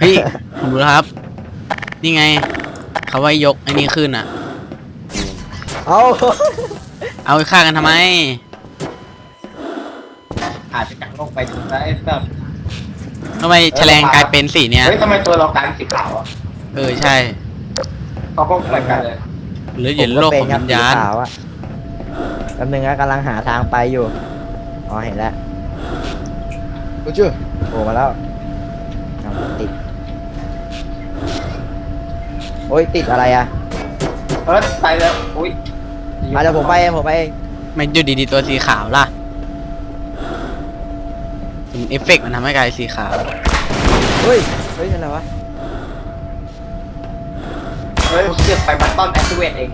เฮ้ยผมรู้แล้วครับ นี่ไงเขาว่ายกไอ้นี่ขึ้นอะ เอา เอาไปฆ่ากันทำไมอาจจะกังลงไปดูนะไอ้แบบทำไมแฉลงกลายเป็นสีเนี้ย เฮ้ยทำไมตัวเรากลายเป็นสีขาวอะเออใช่เขาก็เหมือนกันเลย หรืออยู่ในโลกของวิญญาณผมก็เป็นครับสีขาวอะแป๊บนึงนะกำลังหาทางไปอยู่ อ๋อเห็นแล้วกูชื่อโผล่มาแล้วเอาติด โอ้ยติดอะไรอะเออไปแล้วอุ้ยมาเดี๋ยวผมไปเองผมไปเองไม่อยู่ดีๆตัวสีขาวล่ะถึงเอฟเฟกต์มันทำให้กลายสีขาว เฮ้ย เฮ้ยอะไรวะ เฮ้ยเสือกไปบัตตอนแอคทีเวตเอง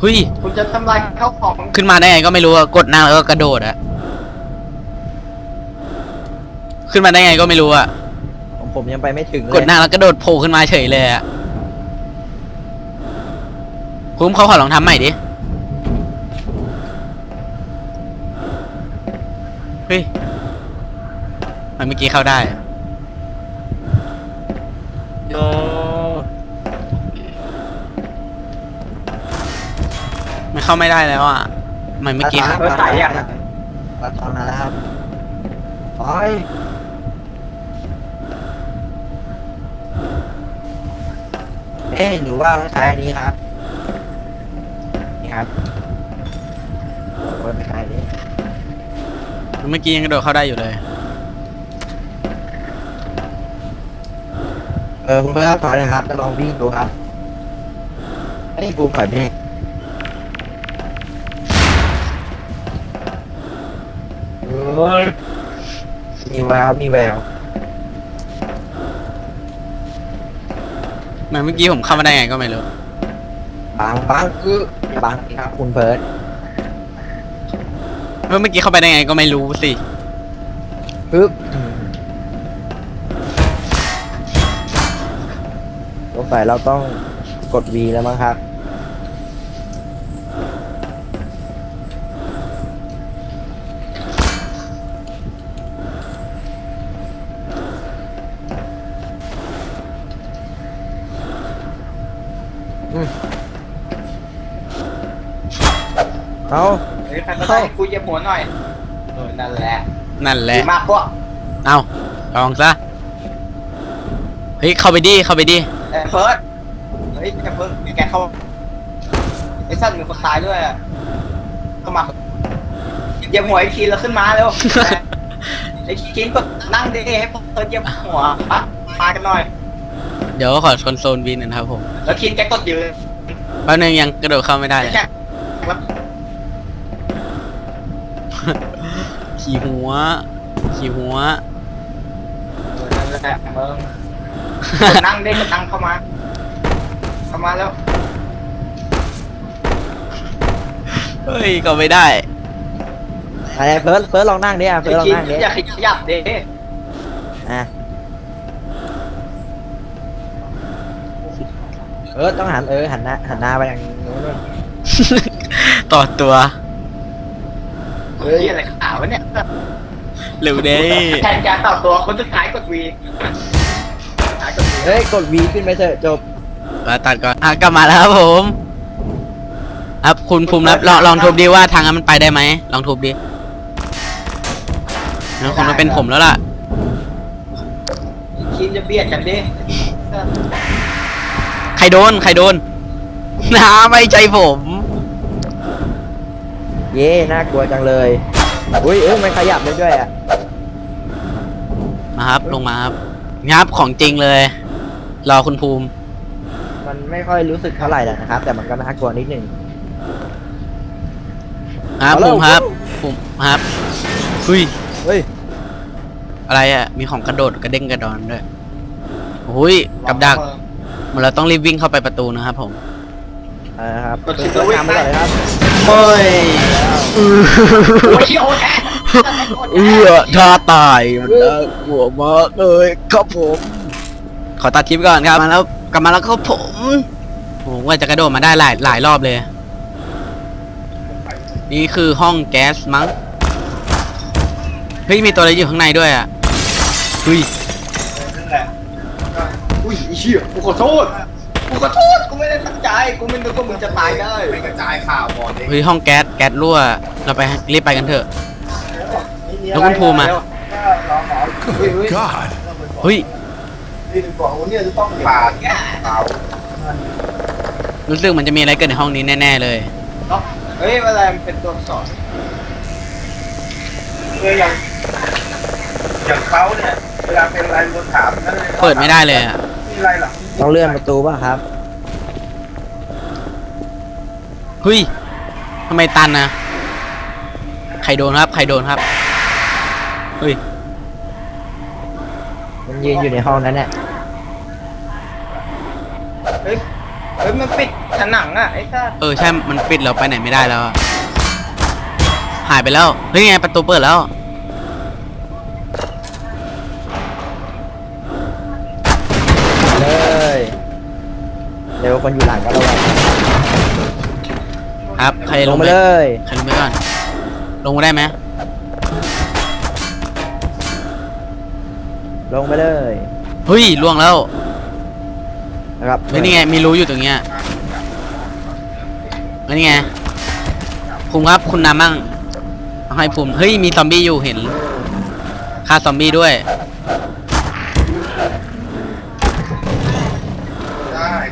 เฮ้ย คุณจะทำลายเข้าของ ขึ้นมาได้ไงก็ไม่รู้อะกดหน้าแล้วก็กระโดดอะขึ้นมาได้ไงก็ไม่รู้อะของ ผมยังไปไม่ถึงเลยกดหน้าแล้วกระโดดโผล่ขึ้นมาเฉยเลยอะคุ้มเขาขอลองทำใหม่ดิ เฮ้ยมันเมื่อกี้เข้าได้อะโยมันเข้าไม่ได้แล้วอะมันเมื่อกี้คเข้ารับถ่ายยังตัดตอนมาแล้วครับโอ้ย เอ๊ะหรือว่าต้องใช้อันนี้ครับ นี่ครับโอ้ยไม่ใช่ดิเมื่อกี้ยังกระโดดเข้าได้อยู่เลย เออคุณเพื่อนถอยนะครับจะลองวิ่งดูครับไอ้ยกูถอยไปดิเอ้ยมีแววมีแวว มันเมื่อกี้ผมเข้ามาได้ไงก็ไม่รู้ บางบางคืออย่าบางสิครับคุณเพิร์ดเมื่อกี้เข้าไปได้ไงก็ไม่รู้สิ ปึ๊บสงสัยเราต้องกด V แล้วมั้งครับ เอาเฮ้ยใครก็ได้กูเหยียบหัวหน่อยเออนั่นแหละนั่นแหดีละมากพวกเอาลองซะ เฮ้ย เข้าไปดิ เข้าไปดิ เออเฟิร์สเฮ้ยแกเพิ่งแกเข้าไอ้สั้นมีคนตายด้วยอะเข้ามาเหยียบหัวไอ้คีนแล้วขึ้นมาเร็ว ไอ้คีนก็นั่งดิให้เฟิร์สเหยียบหัวปะมากันหน่อย เดี๋ยวขอคอนโซลวินนะครับผมแล้วคีนแกกดยืนแป๊บนึงยังกระโดดเข้าไม่ได้เลยแค่แล้วขี่หัว ขี่หัวนั่นแหละมึงกดนั่งดิกดนั่งเข้ามา เข้ามาแล้ว เฮ้ยก็ไม่ได้ อะไรเพิร์ดเพิร์ดลองนั่งดิอะไอ้เพิร์ดลองคีนนั่งดิอย่าขยับดิอะ เออต้องหันเออหันหน้าหันหน้าไปทางนู้นด้วยต่อตัว เฮ้ยอะไรขาวะเนี่ยเร็วเด้แทนการต่อตัวคนสุดท้ายกดวีท้ายกดวีเฮ้ยกด V ขึ้นไปเถอะจบมาตัดก่อนอะกลับมาแล้วครับผมครับคุณภูมิรับลองลองทุบดีว่าทางนั้นมันไปได้ไหมลองทุบดิแล้วคุณมันเป็นผมแล้วล่ะคีนจะเบียดกันดิใค รโดน ใครโดนน้าไม่ใจผม เย้น่ากลัวจังเลย อุ้ยเอ้ยมันขยับได้ด้วยอะ มาครับ ลงมาครับงับของจริงเลย รอคุณภูมิ มันไม่ค่อยรู้สึกเท่าไหร่แหละนะครับ แต่มันก็น่ากลัวนิดหนึ่ง ครับเอาแล้ภูวมิครับภูมิครับเฮ้ยเฮ้ย อะไรอะ มีของกระโดดกระเด้งกระดอนด้วยโอ้ยกับดัก เหมือนเราต้องรีบวิ่งเข้าไปประตูนะครับผมอ่าครับกดชิปเปิแล้วดวิ่งตามไปไปก่อนเลยครับโอ้ยโอ้ยโอ้แทนเอื้อท่าตายมันน่ากลัวมากเลยครับผม ขอตัดคลิปก่อนครับมาแล้วกลับมาแล้วครับผมผมว่าจะกระโดดมาได้หลายหลายรอบเลย นี่คือห้องแก๊สมั้งเฮ้ยมีตัวอะไรอยู่ข้างในด้วยอะเฮ้ยนั่นแหละ อุ้ยไอ้เชี่ยกูขอโทษกูขอโทษกูไม่ได้ตั้งใจกูไม่นึกว่ามึงจะตายได้ไม่กระจายข่าวก่อนเองเฮ้ยห้องแก๊สแก๊สรั่ว เราไปรีบไปกันเถอะ แล้วคุณภูมิอะเฮ้ยเฮ้ย God เฮ้ยนี่ถึงบอกว่าเนี่ยจะต้องผ่าข่าวรู้สึกมันจะมีอะไรเกิดในห้องนี้แน่ๆเลย เนาะเฮ้ยอะไรมันเป็นตัวอักษรคืออย่างอย่างเขาเนี่ยเวลาเป็นอะไรคนถามนั่นเลยเปิดไม่ได้เลยอะมีอะ ไรหรอต้องเลื่อนประตูป่ะครับ เฮ้ยทำไมตันนะใครโดนครับ ใครโดนครับ เฮ้ย มันยืนอยู่ในห้องนั้นเนี่ยเฮ้ยเฮ้ยมันปิดผนังอะไอ้ซ่าเออใช่ มันปิดเราไปไหนไม่ได้แล้วอะหายไปแล้ว เฮ้ยไงประตูเปิดแล้ว เร็วคนอยู่หลังก็ระวังครับใครลลงงไปไปเลย ใครลงไปก่อนลงมาได้ไหมลงไปเลยเฮ้ยล่วงแล้วนะครับเฮ้ยนี่ไงมีรูอยู่ตรงเนี้ยเฮ้ยนี่ไงภูมิครับคุณนำมั่งเอาให้ภูมิเฮ้ยมีซอมบี้อยู่เห็นฆ่าซอมบี้ด้วย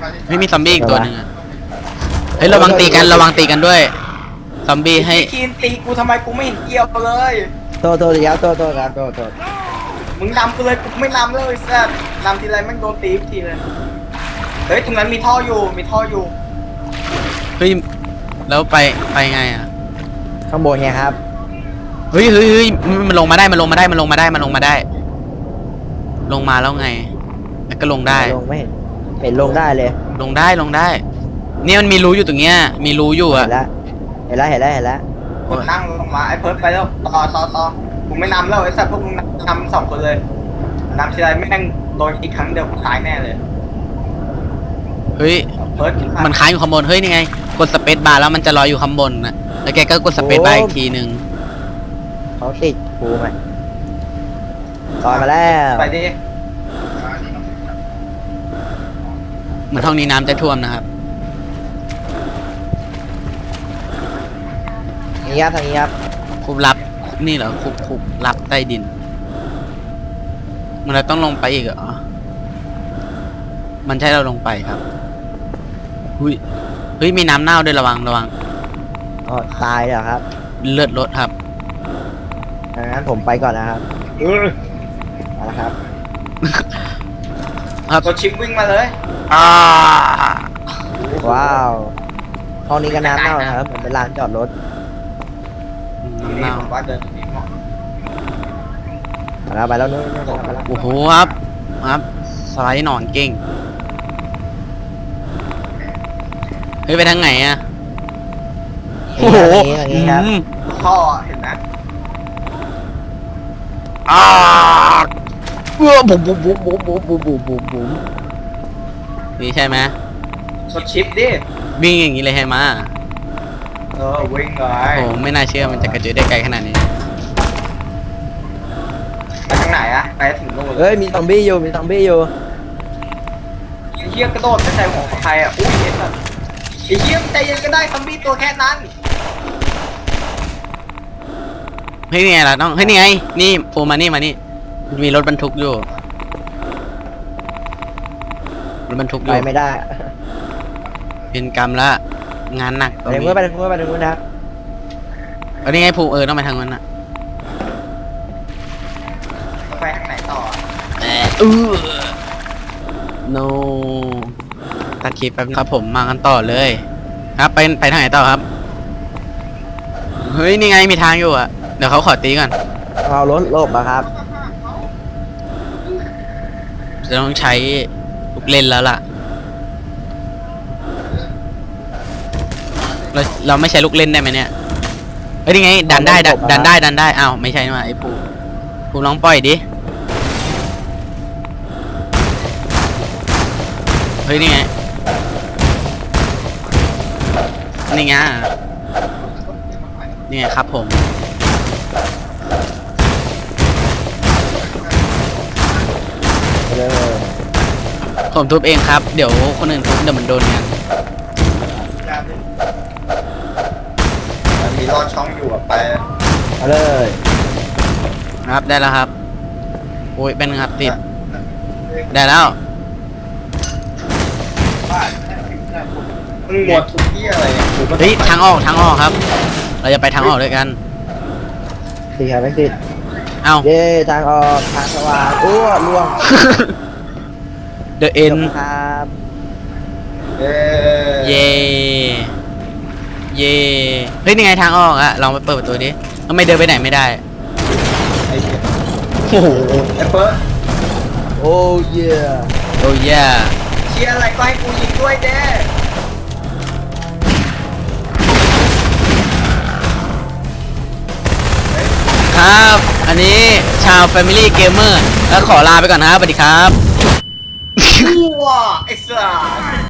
ได้ค่าใช้จ่ายเฮ้ยมีซอมบี้อีกตัวหนึ่งอะเฮ้ยระวังตีกันระวังตีกันด้วย ซอมบี้ให้ ไอ้คีนตีกูทำไมกูไม่เห็นเกี่ยวเลย โทษโทษยับโทษโทษครับโทษโทษมึงนำกูเลยกูไม่นำเลยไอ้ซ่านำทีไรแม่งโดนตีทุกทีเลย เฮ้ยตรงนั้นมีท่ออยู่มีท่ออยู่ เฮ้ย แล้วไปไปไงอะ ข้างบนไงครับ เฮ้ยเฮ้ยเฮ้ยมันลงมาได้ มันลงมาได้ มันลงมาได้ มันลงมาได้ ลงมาแล้วไงแล้วก็ลงได้ ลงไม่เห็น เห็นลงได้เลยลงได้ลงได้ เนี่ยมันมีรูอยู่ตรงเนี้ย มีรูอยู่เห็อะนแล้วเห็นแล้วเห็นแล้วเห็นแล้วกดนั่งลงมาไอ้เพิร์ดไปแล้วต่อต่อต่อกูไม่นำแล้วไอ้สัตว์พวกมึงนำสองคนเลยนำทีไรแม่งโดนอีกครั้งเดียวกูตายแน่เลยเฮ้ย เพิร์ดขึ้นมามันค้างอยู่ข้างบน เฮ้ยนี่ไง กดสเปซบาร์แล้วมันจะลอยอยู่ข้างบนนะแล้วแกก็กดสเปซบาร์อีกทีหนึ่งเขาติดภูมิอะตอนมาแล้วไปดิ เหมือนห้องนี้น้ำจะท่วมนะครับนี่ครับทางนี้ครับคุบลับนี่เหรอคุบคุบลับใต้ดิน มันเราต้องลงไปอีกเหรอมันใช่เราลงไปครับหุยเฮ้ยมีน้ำเน่าด้วยระวังระวังอ๋อตายเลยเหรอครับเลือดรถครับดังนั้นผมไปก่อนนะครับเอาละครับ ครับกดชิปวิ่งมาเลยอ่าว้าวห้องนี้ก็น้ำเน่านะครับผมเป็นลานจอดรถน้ำนี่เน่าผมว่าเดินดีเหมาะไปแล้วไปแล้วนู้นนู้นไปแล้วโอ้โหครับครับสไลด์หนอนเก่งเฮ้ยไปทางไหนอะโอ้โหทางนี้ทางนี้ครับอืมท่อเห็นนะอ่า เออบุ๋มบุ๋มบุ๋มบุ๋มบุ๋มบุ๋มบุ๋มบุ๋มบุ๋มนี่ใช่ไหมกดชิปดิ วิ่งอย่างนี้เลยใช่ไหมเออวิ่งเลโอ้ยโหไม่น่าเชื่อมันจะกระจุยได้ไกลขนาดนี้ไปทางไหนอะไปถึงนู่นเลยเฮ้ยมีซอมบี้อยู่มีซอมบี้อยู่ไอ้เหี้ยกระโดดไปใส่หัวของใครอะอุ้ยไอ้สัสไอ้เหี้ยใจเย็นก็ได้ซอมบี้ตัวแค่นั้นเฮ้ยนี่ไงล่ะน้องเฮ้ยนี่ไงนี่โฟมานี่มานี่ มีรถบรรทุกอยู่ รถบรรทุกอไปยู่ไม่ได้เป็นกรรมละ งานหนักตไปรงถึงนี้เมื่อไปถึงเมื่อไปถึงเมื่อนะเออนี่ไงภูเออต้องไปทางนั้นน่ะไปทางไหนต่ออะเออเออ no ตัดคลิปแป๊บนึงครับผมมากันต่อเลย ครับไปไปทางไหนต่อครับ เฮ้ยนี่ไงมีทางอยู่อะ เดี๋ยวเขาขอตีก่อน เอารถหลบอะครับ จะต้องใช้ลูกเล่นแล้วล่ะ เราเราไม่ใช้ลูกเล่นได้ไหมเนี่ยเฮ้ยนี่ไง ดันได้ดันดันได้ดันได้อ้าวไม่ใช่นี่หว่าไอ้ปูปูลองปล่อยดิเฮ้ยนี่ไงนี่ไงนี่ไงครับผม ผมทุบเองครับ เดี๋ยวคนอื่นทุบเดี๋ยวมันโดนกันมันมีรอดช่องอยู่อะไปเอาเลยนะครับได้แล้วครับโอ้ยเป็นครับติดได้แล้วมึงหมดทุกที่อะไรเนี่ยกูก็ต้อเฮ้ยไปทางออกทางออกครับ เราจะไปทางออกด้วยกันติดครับไม่ติด เอ้าเย่ทางออกทางสว่างโอ้ล่วง The End จบครับเอ้ยเย่เย่เฮ้ยนี่ไงทางออกอะลองไปเปิดประตูดิทำไมเดินไปไหนไม่ได้ ไอ้เหี้ยโอ้โหไอ้เฟิร์สโอ้เย่โอ้ยเชียร์อะไรก็ให้กูยิงด้วยเด้ ครับ อันนี้ชาว Family Gamer แล้วขอลาไปก่อนนะครับสวัสดีครับ ว้าไอ้สัส